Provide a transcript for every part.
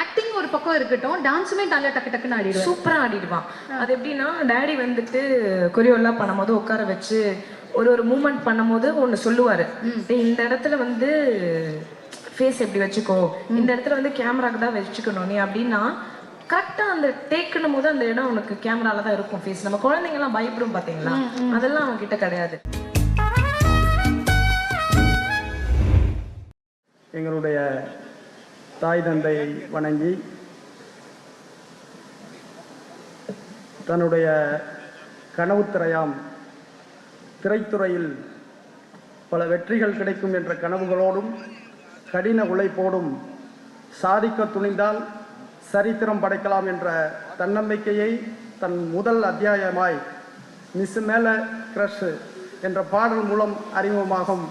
Acting ஒரு பக்கம் இருக்கட்டும் டான்ஸுமே நல்லா டக்கு டக்குன்னு ஆடிடுவேன் சூப்பரா ஆடிடுவான். அது எப்படின்னா டேடி வந்துட்டு கொரியோலாம் பண்ணும்போது உட்கார வச்சு ஒரு ஒரு மூமெண்ட் பண்ணும்போது ஒண்ணு சொல்லுவாரு. "டேய், இந்த இடத்துல வந்து ஃபேஸ் எப்படி வச்சுக்கோ இந்த இடத்துல வந்து கேமராக்கு தான் வச்சுக்கணும். நீ அப்படின்னா கரெக்டா அந்த டேக்குன்னும் போது அந்த இடம் உனக்கு கேமரால தான் இருக்கும் ஃபேஸ் நம்ம குழந்தைங்க எல்லாம் பயப்படும் பாத்தீங்களா? அதெல்லாம் அவன் கிட்ட கிடையாது. எங்களுடைய தாய் தந்தையை வணங்கி தன்னுடைய கனவுத்திரையாம் திரைத்துறையில் பல வெற்றிகள் கிடைக்கும் என்ற கனவுகளோடும் கடின உழைப்போடும் சாதிக்க துணிந்தால் சரித்திரம் படைக்கலாம் என்ற தன்னம்பிக்கையை தன் முதல் அத்தியாயமாய் மிஸ் மேல கிரஷ் என்ற பாடல் மூலம் அறிமுகமாகும்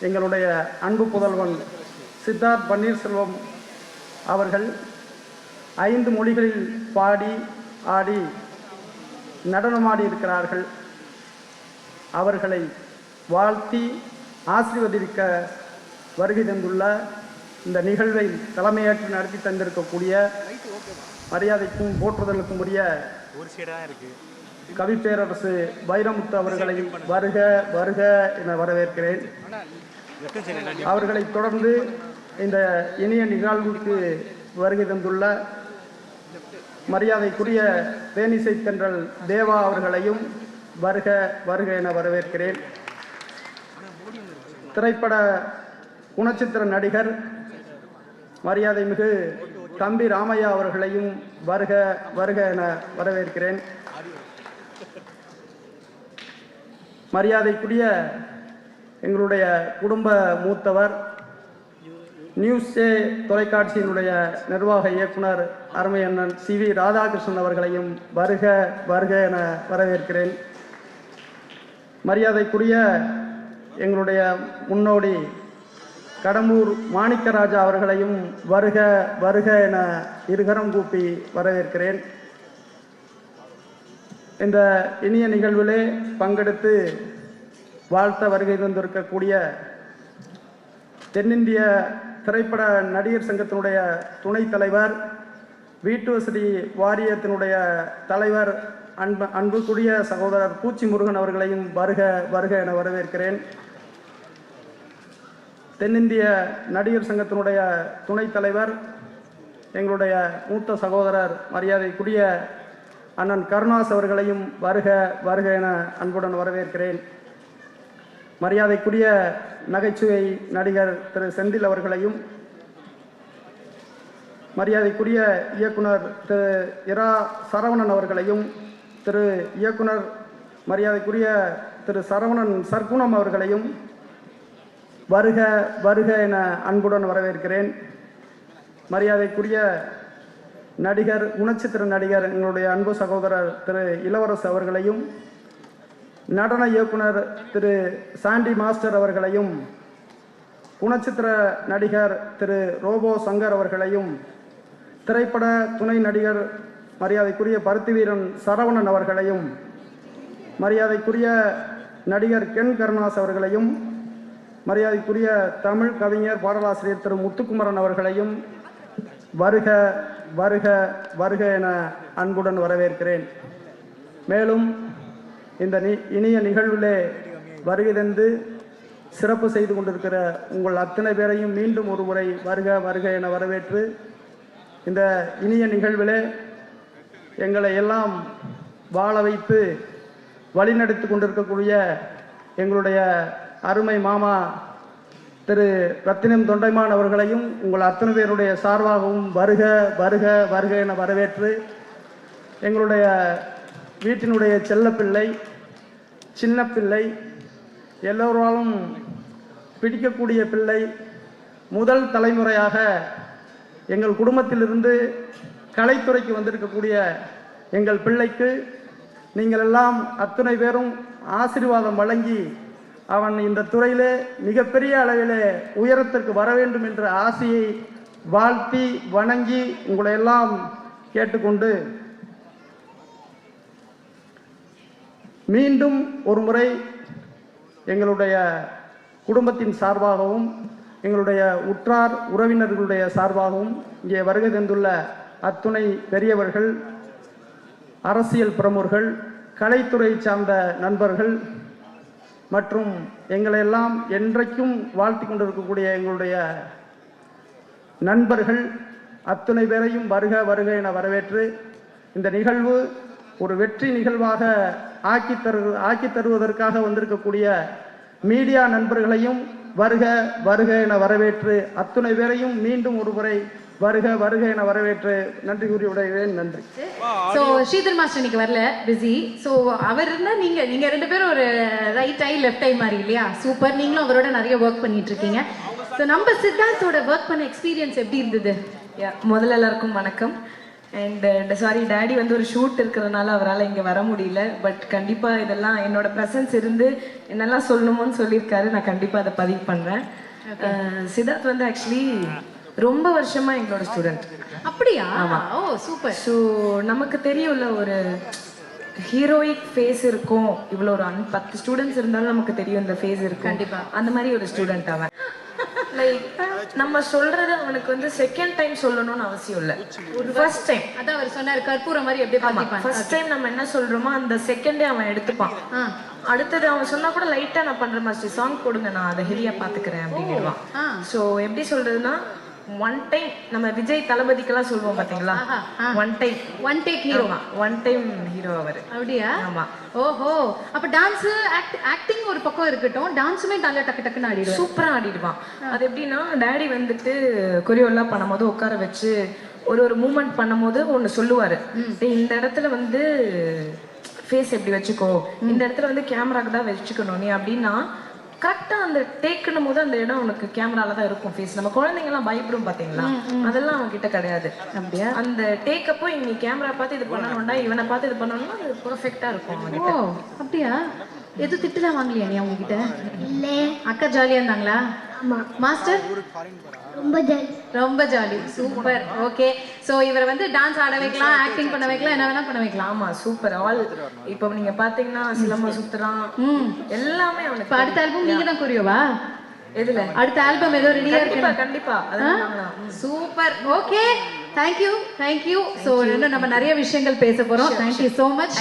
எங்களுடைய அன்பு புதல்வன் சித்தார்த் பன்னீர்செல்வம் அவர்கள் ஐந்து மொழிகளில் பாடி ஆடி நடனமாடி இருக்கிறார்கள். அவர்களை வாழ்த்தி ஆசீர்வதிக்க வருகை தந்துள்ள இந்த நிகழ்வை தலைமையேற்று நடத்தி தந்திருக்கக்கூடிய மரியாதைக்கும் போற்றுதலுக்கும் உரிய கவி பேரரசு வைரமுத்து அவர்களை வருக வருக என வரவேற்கிறேன். அவர்களை தொடர்ந்து இந்த இனிய நிகழ்வுக்கு வருகை தந்துள்ள மரியாதைக்குரிய தேனிசை தென்றல் தேவா அவர்களையும் வருக வருக என வரவேற்கிறேன். திரைப்பட குணச்சித்திர நடிகர் மரியாதை மிகு தம்பி ராமையா அவர்களையும் வருக வருக என வரவேற்கிறேன். மரியாதைக்குரிய எங்களுடைய குடும்ப மூத்தவர் நியூஸ் ஏ தொலைக்காட்சியினுடைய நிர்வாக இயக்குனர் அருமை அண்ணன் சி வி ராதாகிருஷ்ணன் அவர்களையும் வருக வருக என வரவேற்கிறேன். மரியாதைக்குரிய எங்களுடைய முன்னோடி கடம்பூர் மாணிக்கராஜா அவர்களையும் வருக வருக என இருகரம் கூப்பி வரவேற்கிறேன். இந்த இனிய நிகழ்விலே பங்கெடுத்து வாழ்த்த வருகை தந்திருக்கக்கூடிய தென்னிந்திய திரைப்பட நடிகர் சங்கத்தினுடைய துணைத் தலைவர் வீட்டு வசதி வாரியத்தினுடைய தலைவர் அன்பு அன்புக்குரிய சகோதரர் பூச்சி முருகன் அவர்களையும் வருக வருக என வரவேற்கிறேன். தென்னிந்திய நடிகர் சங்கத்தினுடைய துணைத் தலைவர் எங்களுடைய மூத்த சகோதரர் மரியாதைக்குரிய அண்ணன் கருணாஸ் அவர்களையும் வருக வருக என அன்புடன் வரவேற்கிறேன். மரியாதைக்குரிய நகைச்சுவை நடிகர் திரு செந்தில் அவர்களையும் மரியாதைக்குரிய இயக்குனர் திரு இரா சரவணன் அவர்களையும் திரு இயக்குனர் மரியாதைக்குரிய திரு சரவணன் சர்க்குணம் அவர்களையும் வருக வருக என அன்புடன் வரவேற்கிறேன். மரியாதைக்குரிய நடிகர் குணச்சித்திர நடிகர் எங்களுடைய அன்பு சகோதரர் திரு இளவரசு அவர்களையும் நடன இயக்குனர் திரு சாண்டி மாஸ்டர் அவர்களையும் குணச்சித்திர நடிகர் திரு ரோபோ சங்கர் அவர்களையும் திரைப்பட துணை நடிகர் மரியாதைக்குரிய பருத்தி வீரன் சரவணன் அவர்களையும் மரியாதைக்குரிய நடிகர் கென் கருணாஸ் அவர்களையும் மரியாதைக்குரிய தமிழ் கவிஞர் பாடலாசிரியர் திரு முத்துக்குமரன் அவர்களையும் வருக வருக வருக என அன்புடன் வரவேற்கிறேன். மேலும் இந்த நி இனிய நிகழ்விலே வருகை தந்து சிறப்பு செய்து கொண்டிருக்கிற உங்கள் அத்தனை பேரையும் மீண்டும் ஒரு முறை வருக வருக என வரவேற்று இந்த இனிய நிகழ்விலே எங்களை எல்லாம் வாழ வைத்து வழிநடத்தி கொண்டிருக்கக்கூடிய எங்களுடைய அருமை மாமா திரு ரத்தினம் தொண்டைமான் அவர்களையும் உங்கள் அத்தனை பேருடைய சார்பாகவும் வருக வருக வருக என வரவேற்று எங்களுடைய வீட்டினுடைய செல்லப்பிள்ளை சின்ன பிள்ளை எல்லோராலும் பிடிக்கக்கூடிய பிள்ளை முதல் தலைமுறையாக எங்கள் குடும்பத்திலிருந்து கலைத்துறைக்கு வந்திருக்கக்கூடிய எங்கள் பிள்ளைக்கு நீங்கள் எல்லாம் அத்தனை பேரும் ஆசீர்வாதம் வழங்கி அவன் இந்த துறையிலே மிகப்பெரிய அளவிலே உயரத்திற்கு வர வேண்டும் என்ற ஆசையை வாழ்த்தி வணங்கி உங்களை எல்லாம் கேட்டுக்கொண்டு மீண்டும் ஒரு முறை எங்களுடைய குடும்பத்தின் சார்பாகவும் எங்களுடைய உற்றார் உறவினர்களுடைய சார்பாகவும் இங்கே வருகை தந்துள்ள அத்துணை பெரியவர்கள் அரசியல் பிரமுகர்கள் கலைத்துறை சார்ந்த நண்பர்கள் மற்றும் எங்களையெல்லாம் என்றைக்கும் வாழ்த்தி கொண்டிருக்கக்கூடிய எங்களுடைய நண்பர்கள் அத்துணை பேரையும் வருக வருக என வரவேற்று இந்த நிகழ்வு ஒரு வெற்றி நிகழ்வாக ஆக்கி தரு ஆக்கி தருவதற்காக வந்திருக்கக்கூடிய மீடியா நண்பர்களையும் வருக வருக என வரவேற்று அத்துணை பேரையும் மீண்டும் ஒரு முறை வருக வருக என வரவேற்று நன்றி கூறி விடைகிறேன் நன்றி. சோ ஸ்ரீதர் மாஸ்டர் இன்னைக்கு வரல பிஸி சோ அவர் இருந்தா நீங்க நீங்க ரெண்டு பேரும் ஒரு ரைட் ஐ லெஃப்ட் ஐ மாதிரி இல்லையா? சூப்பர் நீங்களும் அவரோட நிறைய ஒர்க் பண்ணிட்டு இருக்கீங்க. சோ நம்ம சித்தார்த்தோட ஒர்க் பண்ண எக்ஸ்பீரியன்ஸ் எப்படி இருந்தது? முதல்ல எல்லாருக்கும் வணக்கம். அண்ட் சாரி டேடி வந்து ஒரு ஷூட் இருக்கிறதுனால அவரால் இங்கே வர முடியல. பட் கண்டிப்பாக இதெல்லாம் என்னோட ப்ரெசன்ஸ் இருந்து என்னெல்லாம் சொல்லணுமோன்னு சொல்லியிருக்காரு. நான் கண்டிப்பாக அதை பதிவு பண்ணுறேன் சித்தார்த் வந்து ஆக்சுவலி ரொம்ப வருஷமா எங்களோட ஸ்டூடெண்ட் அப்படியா? ஓ சூப்பர் ஸோ நமக்கு தெரியும்ல ஒரு ஹீரோயிக் ஃபேஸ் இருக்கும். இவ்வளோ ஒரு அன் பத்து ஸ்டூடெண்ட்ஸ் இருந்தாலும் நமக்கு தெரியும் இந்த ஃபேஸ் இருக்கும். கண்டிப்பா. அந்த மாதிரி ஒரு ஸ்டூடெண்ட் அவன். லைக் நம்ம சொல்றது அவனுக்கு வந்து செகண்ட் டைம் சொல்லணும்னு அவசியம் இல்லை. ஒரு ஃபர்ஸ்ட் டைம் அதான் அவர் சொன்னாரு கற்பூரம் மாதிரி எப்படி பாத்திப்பான். ஃபர்ஸ்ட் டைம் நம்ம என்ன சொல்றோமோ அந்த செகண்டே அவன் எடுத்துப்பான். அடுத்தது அவன் சொன்னா கூட லைட்டா நான் பண்ற மாதிரி சாங் போடுங்க நான் அதை ஹெவியா பாத்துக்கிறேன் அப்படின்னுவான். சோ எப்படி சொல்றதுன்னா ஒன் டைம் நம்ம விஜய் தளபதிக்கெல்லாம் சொல்லுவோம் பாத்தீங்களா. One time one take hero one time hero அவரு. அப்படியா? ஆமா. ஓஹோ. அப்ப டான்ஸ் ஆக்டிங் ஒரு பக்கம் இருக்கட்டும் டான்ஸுமே நல்லா டக்கு டக்குன்னு ஆடிடுவேன் சூப்பரா ஆடிடுவான். அது எப்படின்னா டேடி வந்துட்டு கொரியோலாம் பண்ணும்போது உட்கார வச்சு ஒரு ஒரு மூமெண்ட் பண்ணும்போது ஒன்னு சொல்லுவாரு. "டேய், இந்த இடத்துல வந்து ஃபேஸ் எப்படி வச்சுக்கோ? இந்த இடத்துல வந்து கேமராக்கு தான் வச்சுக்கணும். நீ அப்படின்னா கரெக்டா அந்த டேக்குன்னும் போது அந்த இடம் உனக்கு கேமரால தான் இருக்கும் ஃபேஸ் நம்ம குழந்தைங்க எல்லாம் பயப்படும் பாத்தீங்களா? அதெல்லாம் அவன் கிட்ட கிடையாது. அப்படியா? அந்த டேக் அப்போ நீ கேமரா பார்த்து இது பண்ணணும்டா இவனை பார்த்து இது பண்ணணும்னா அது பெர்ஃபெக்ட்டா இருக்கும் அவன் ஓ அப்படியா? எதுவும் திட்டுலாம் வாங்கலையா நீ அவங்க கிட்ட இல்ல. அக்கா ஜாலியா இருந்தாங்களா? மாஸ்டர் ரொம்ப ஜாலி ரொம்ப ஜாலி சூப்பர் ஓகே சோ இவரை வந்து டான்ஸ் ஆட வைக்கலாம் ஆக்டிங் பண்ண வைக்கலாம் என்ன வேணா பண்ண வைக்கலாம். ஆமா சூப்பர் ஆல் இப்போ நீங்க பாத்தீங்கன்னா சிலம்பம் சுத்துறான் ம். எல்லாமே இப்ப அவனுக்கு அடுத்த ஆல்பம் நீங்க தான் குறியோவா? எதுல? அடுத்த ஆல்பம் ஏதோ ரெடியா இருக்கு கண்டிப்பா. Super okay thank you thank you so இன்னும் நம்ம நிறைய விஷயங்கள் பேச போறோம். Thank you so much